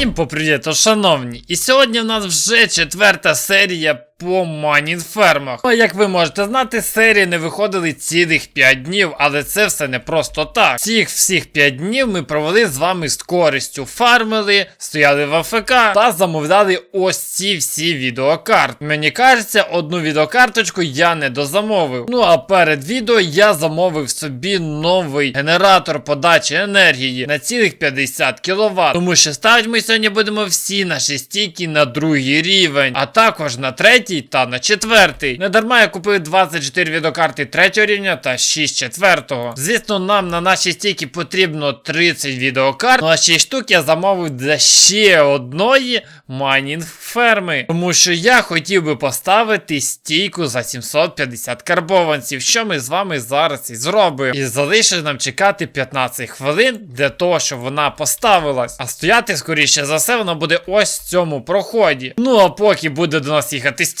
Всім попривіт, шановні! І сьогодні в нас вже четверта серія по майнінг-фермах. Ну, як ви можете знати, серії не виходили цілих 5 днів, але це все не просто так. Цих всіх 5 днів ми провели з вами з користю. Фармили, стояли в АФК та замовляли ось ці всі відеокарти. Мені кажеться, одну відеокарточку я не дозамовив. Ну а перед відео я замовив собі новий генератор подачі енергії на цілих 50 кВт. Тому що ставити ми сьогодні будемо всі наші стійки на другий рівень, а також на третій та на четвертий. Не дарма я купив 24 відеокарти третього рівня та 6 четвертого. Звісно, нам на наші стійки потрібно 30 відеокарт. Ну а 6 штук я замовив для ще одної майнінг ферми. Тому що я хотів би поставити стійку за 750 карбованців, що ми з вами зараз і зробимо. І залишить нам чекати 15 хвилин для того, щоб вона поставилась. А стояти, скоріше за все, вона буде ось в цьому проході. Ну а поки буде до нас їхати стійка,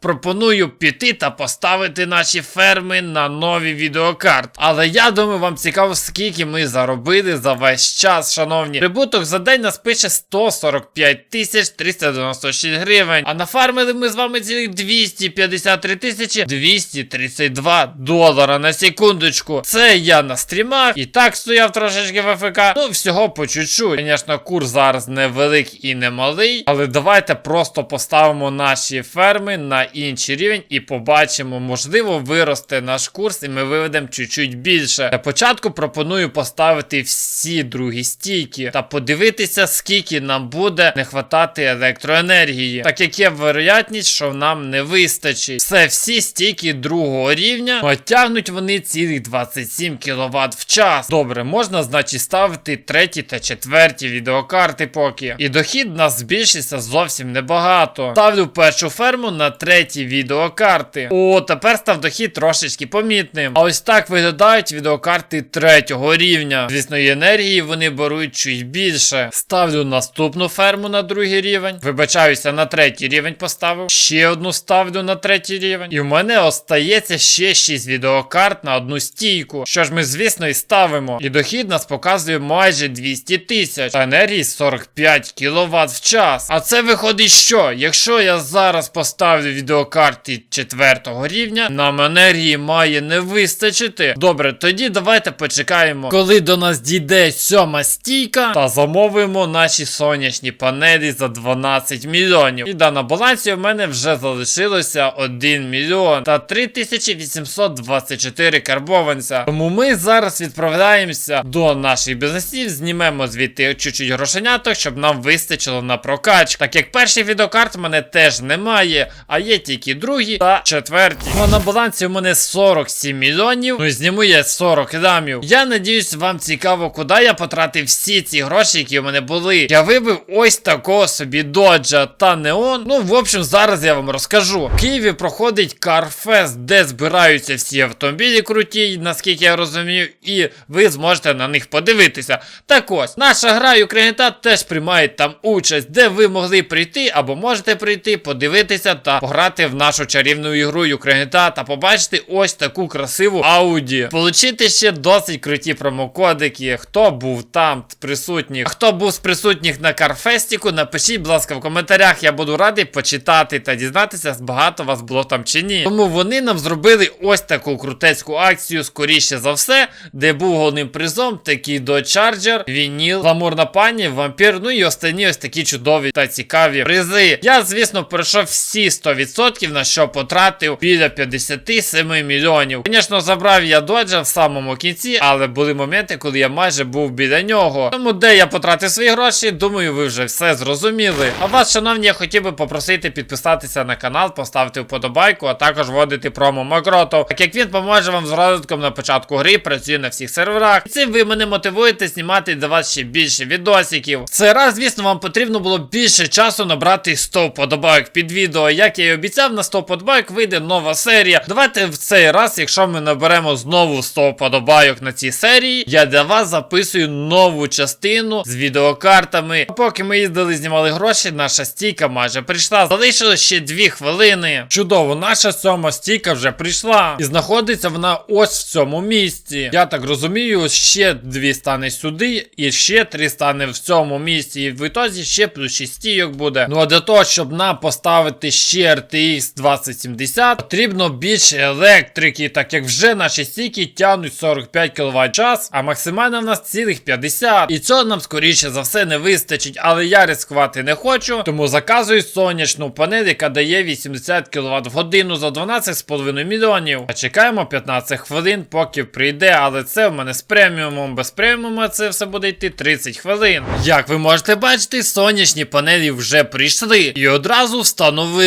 пропоную піти та поставити наші ферми на нові відеокарти. Але я думаю, вам цікаво, скільки ми заробили за весь час, шановні. Прибуток за день нас пише 145 тисяч 396 гривень. А нафармили ми з вами цілих 253 тисячі 232 долара на секундочку. Це я на стрімах. І так стояв трошечки в АФК. Ну, всього по чуть-чуть. Звісно, курс зараз не велик і не малий. Але давайте просто поставимо наші ферми на інший рівень і побачимо, можливо, виросте наш курс, і ми виведемо чуть-чуть більше. Для початку пропоную поставити всі другі стійки та подивитися, скільки нам буде не хватати електроенергії. Так як є вероятність, що нам не вистачить. Все, всі стійки другого рівня, ну, вони цілих 27 кВт в час. Добре, можна, значить, ставити треті та четверті відеокарти поки. І дохід в нас збільшився зовсім небагато. Ставлю першу ферму на треті відеокарти. О, тепер став дохід трошечки помітним. А ось так виглядають відеокарти третього рівня. Звісно, і енергії вони беруть чуть більше. Ставлю наступну ферму на другий рівень. Вибачаюся, на третій рівень поставив. Ще одну ставлю на третій рівень. І в мене остається ще 6 відеокарт на одну стійку. Що ж ми, звісно, і ставимо. І дохід нас показує майже 200 тисяч. А енергії 45 кВт в час. А це виходить що? Якщо я зараз поставлю відеокарти четвертого рівня, нам енергії має не вистачити. Добре, тоді давайте почекаємо, коли до нас дійде сьома стійка, та замовимо наші сонячні панелі за 12 мільйонів. І да, на балансі в мене вже залишилося 1 мільйон та 3824 карбованця. Тому ми зараз відправляємося до наших бізнесів, знімемо звідти чуть-чуть грошеняток, щоб нам вистачило на прокач. Так як перший відеокарт в мене теж немає, а є тільки другі та четверті. Ну, на балансі у мене 47 мільйонів. Ну і зніму я 40 дамів. Я надіюсь, вам цікаво, куди я потратив всі ці гроші, які у мене були. Я вибив ось такого собі доджа та неон. Ну, в общем, зараз я вам розкажу. В Києві проходить Карфест, де збираються всі автомобілі круті, наскільки я розумію, і ви зможете на них подивитися. Так ось, наша гра Юкрегента теж приймає там участь, де ви могли прийти або можете прийти, подивитися та пограти в нашу чарівну ігру Юкрегента та побачити ось таку красиву Ауді. Получити ще досить круті промокодики. Хто був там присутній, хто був з присутніх на Карфестіку, напишіть, будь ласка, в коментарях. Я буду радий почитати та дізнатися, багато вас було там чи ні. Тому вони нам зробили ось таку крутецьку акцію, скоріше за все, де був головним призом такий Dodge Charger, Вініл, Гламурна пані, вампір, ну і останні ось такі чудові та цікаві призи. Я, звісно, пройшов всі 100%, на що потратив біля 57 мільйонів. Звісно, забрав я доджа в самому кінці, але були моменти, коли я майже був біля нього. Тому де я потратив свої гроші, думаю, ви вже все зрозуміли. А вас, шановні, я хотів би попросити підписатися на канал, поставити вподобайку, а також вводити промо Макрото, так як він поможе вам з розвитком на початку гри, працює на всіх серверах. І цим ви мене мотивуєте знімати для вас ще більше відосиків. Це раз, звісно, вам потрібно було більше часу набрати 100 вподобайок під відео. Як я і обіцяв, на 100 подобайок вийде нова серія. Давайте в цей раз, якщо ми наберемо знову 100 подобайок на цій серії, я для вас записую нову частину з відеокартами. А Поки ми їздили, знімали гроші, наша стійка майже прийшла. Залишилось ще 2 хвилини. Чудово, наша сьома стійка вже прийшла. І знаходиться вона ось в цьому місці. Я так розумію, ще дві стане сюди, і ще три стане в цьому місці. І в ітозі ще плюс 6 стійок буде. Ну а для того, щоб нам поставити ще RTX 2070, потрібно більше електрики, так як вже наші стійки тягнуть 45 кВт час, а максимально в нас цілих 50. І цього нам скоріше за все не вистачить, але я ризикувати не хочу, тому заказую сонячну панель, яка дає 80 кВт в годину за 12,5 мільйонів. А чекаємо 15 хвилин, поки прийде, але це в мене з преміумом. Без преміума це все буде йти 30 хвилин. Як ви можете бачити, сонячні панелі вже прийшли і одразу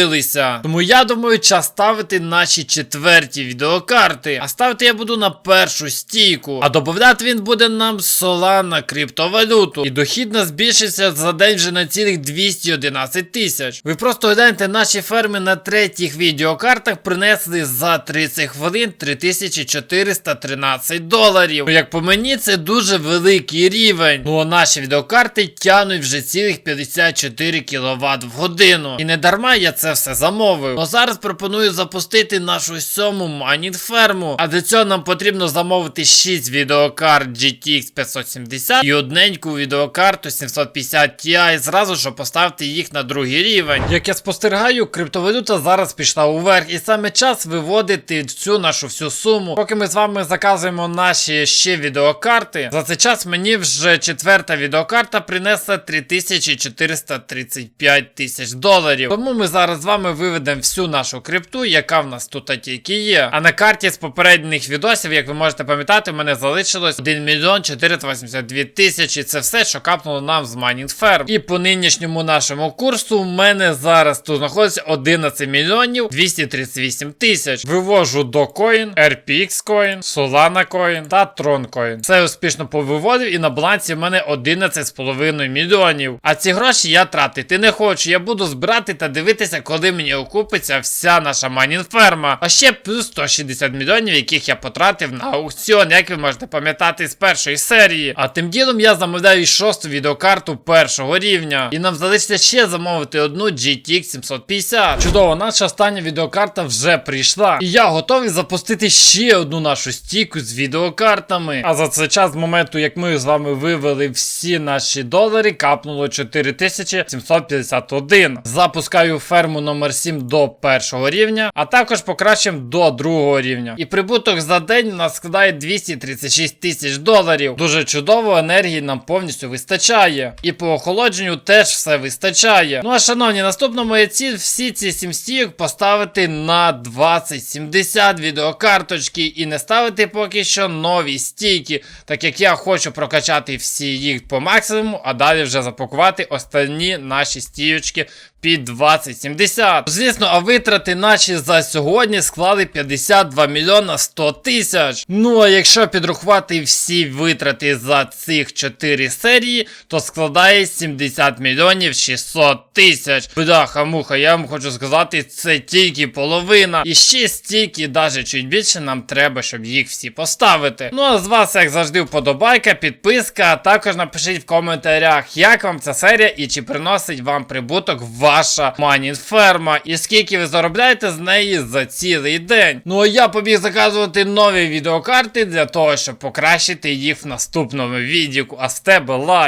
встановилися. Тому я думаю, час ставити наші четверті відеокарти. А ставити я буду на першу стійку. А додати він буде нам Solana криптовалюту. І дохід нас збільшиться за день вже на цілих 211 тисяч. Ви просто гляньте, наші ферми на третіх відеокартах принесли за 30 хвилин 3413 доларів. Як по мені, це дуже великий рівень. Ну а наші відеокарти тянуть вже цілих 54 кВт в годину. І не дарма я це все замовив. Но зараз пропоную запустити нашу сьому майнінг ферму. А для цього нам потрібно замовити 6 відеокарт GTX 570 і одненьку відеокарту 750 Ti зразу, щоб поставити їх на другий рівень. Як я спостерігаю, криптовалюта зараз пішла уверх, і саме час виводити цю нашу всю суму. Поки ми з вами заказуємо наші ще відеокарти, за цей час мені вже четверта відеокарта принесла 3435 тисяч доларів. Тому ми зараз з вами виведемо всю нашу крипту, яка в нас тут тільки є. А на карті з попередніх відосів, як ви можете пам'ятати, у мене залишилось 1 мільйон 482 тисячі. Це все, що капнуло нам з Mining Farm. І по нинішньому нашому курсу у мене зараз тут знаходиться 11 мільйонів 238 тисяч. Вивожу до Coin, RPX Coin, Solana Coin та Tron Coin. Все успішно повиводив і на балансі в мене 11,5 мільйонів. А ці гроші я тратити не хочу. Я буду збирати та дивитися, коли мені окупиться вся наша майнінг ферма. А ще плюс 160 мільйонів, яких я потратив на аукціон, як ви можете пам'ятати з першої серії. А тим ділом я замовляю шосту відеокарту першого рівня. І нам залишиться ще замовити одну GTX 750. Чудово, наша остання відеокарта вже прийшла. І я готовий запустити ще одну нашу стійку з відеокартами. А за цей час, з моменту, як ми з вами вивели всі наші долари, капнуло 4751. Запускаю ферму номер 7 до першого рівня, а також покращимо до другого рівня. І прибуток за день у нас складає 236 тисяч доларів. Дуже чудово, енергії нам повністю вистачає. І по охолодженню теж все вистачає. Ну а шановні, наступна моя ціль всі ці 7 стійок поставити на 2070 відеокарточки і не ставити поки що нові стійки, так як я хочу прокачати всі їх по максимуму, а далі вже запакувати останні наші стійочки під 2070. Звісно, а витрати наші за сьогодні склали 52 мільйона 100 тисяч. Ну а якщо підрахувати всі витрати за цих 4 серії, то складає 70 мільйонів 600 тисяч. Бляха муха, я вам хочу сказати, це тільки половина. І ще стільки, навіть чуть більше, нам треба, щоб їх всі поставити. Ну а з вас, як завжди, вподобайка, підписка, а також напишіть в коментарях, як вам ця серія і чи приносить вам прибуток ваша манінферма, і скільки ви заробляєте з неї за цілий день. Ну а я побіг заказувати нові відеокарти для того, щоб покращити їх в наступному відео. А з тебе лайк.